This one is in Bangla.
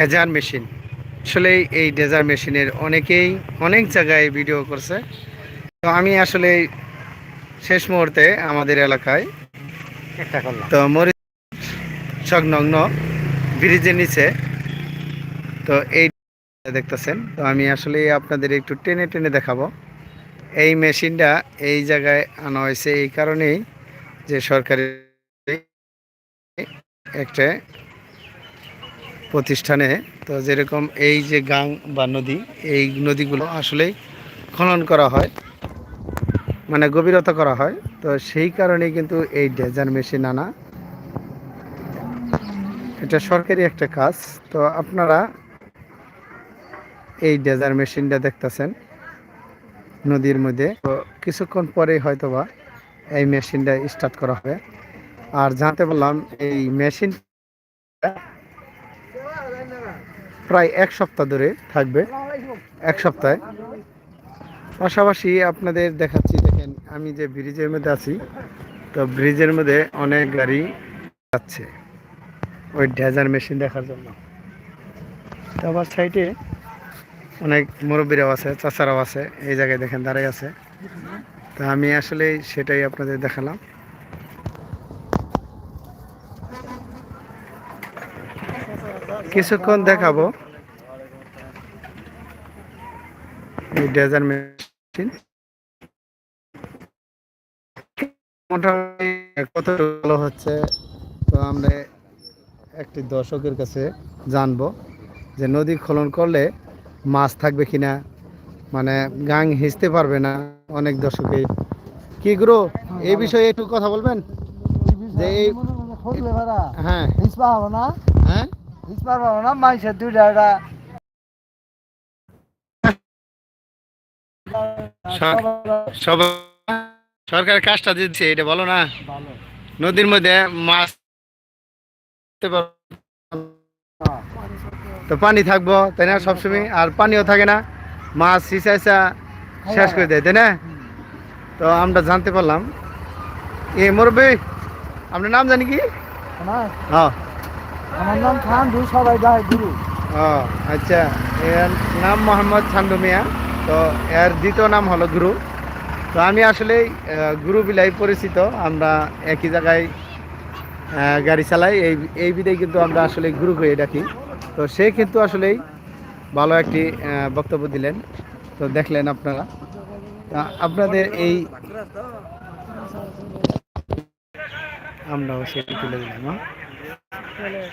ডেজার মেশিন আসলে এই ডেজার মেশিনের অনেকেই অনেক জায়গায় ভিডিও করছে। তো আমি আসলে শেষ মুহূর্তে আমাদের এলাকায় তো মরিচ সংলগ্ন ব্রিজের নিচে। তো এই দেখতেছেন। তো আমি আসলে আপনাদের একটু টেনে টেনে দেখাবো। এই মেশিনটা এই জায়গায় আনা হয়েছে এই কারণেই যে সরকারি একটা প্রতিষ্ঠানে। তো যেরকম এই যে গাং বা নদী, এই নদীগুলো আসলেই খনন করা হয় মানে গভীরতা করা হয়। তো সেই কারণেই কিন্তু এই ডেজার মেশিন আনা। এটা সরকারি একটা কাজ। তো আপনারা এই ডেজার মেশিনটা দেখতেছেন নদীর মধ্যে। তো কিছুক্ষণ পরে হয়তোবা এই মেশিনটা স্টার্ট করা হবে। আর জানতে বললাম, এই মেশিন প্রায় এক সপ্তাহ ধরে থাকবে। এক সপ্তাহে। পাশাপাশি আপনাদের দেখাচ্ছি, দেখেন, আমি যে ব্রিজের মধ্যে আছি, তো ব্রিজের মধ্যে অনেক গাড়ি যাচ্ছে। ওই ডেজার মেশিন দেখার জন্য। তো আবার সাইডে অনেক মুরব্বীরাও আছে, চাচারাও আছে, এই জায়গায় দেখেন দাঁড়াই আছে। তা আমি আসলে সেটাই আপনাদের দেখালাম। কিছুক্ষণ দেখাবো। এই ডেজার মেশিন। মোটামুটি কত ভালো হচ্ছে তো আমরা একটি দর্শকের কাছে জানব যে নদী খনন করলে মাছ থাকবে কিনা। মানে গাং হিসতে পারবে না অনেক দর্শকে। কি গুরু এই বিষয়ে একটু কথা বলবেন? যে হ্যাঁ। হিসপা হবে না। হ্যাঁ? হিসপা হবে না মাইসের দুইটা সরকারের কাজটা দিচ্ছে এটা বলো না নদীর মধ্যে মাছ। তো পানি থাকব তাই না সবসময় আর পানিও থাকে না মাছ সিঁচাইসা শেষ করে দেয় তাই না তো আমরা জানতে পারলাম এ মুরব্বী আপনার নাম জানি কি হ্যাঁ আমার নাম খান সবাই যায় গুরু। ও আচ্ছা এর নাম মোহাম্মদ ছান্ডু মিয়া। তো এর দ্বিতীয় নাম হলো গুরু। তো আমি আসলে গুরু বিলাই পরিচিত। আমরা একই জায়গায় গাড়ি চালাই। এই এই বিধায় কিন্তু আমরা আসলে গুরু হয়ে ডাকি। তো সে কিন্তু আসলেই ভালো একটি বক্তব্য দিলেন। তো দেখলেন আপনারা। আপনাদের এই আমরাও সেটি তুলে দিলাম হ্যাঁ?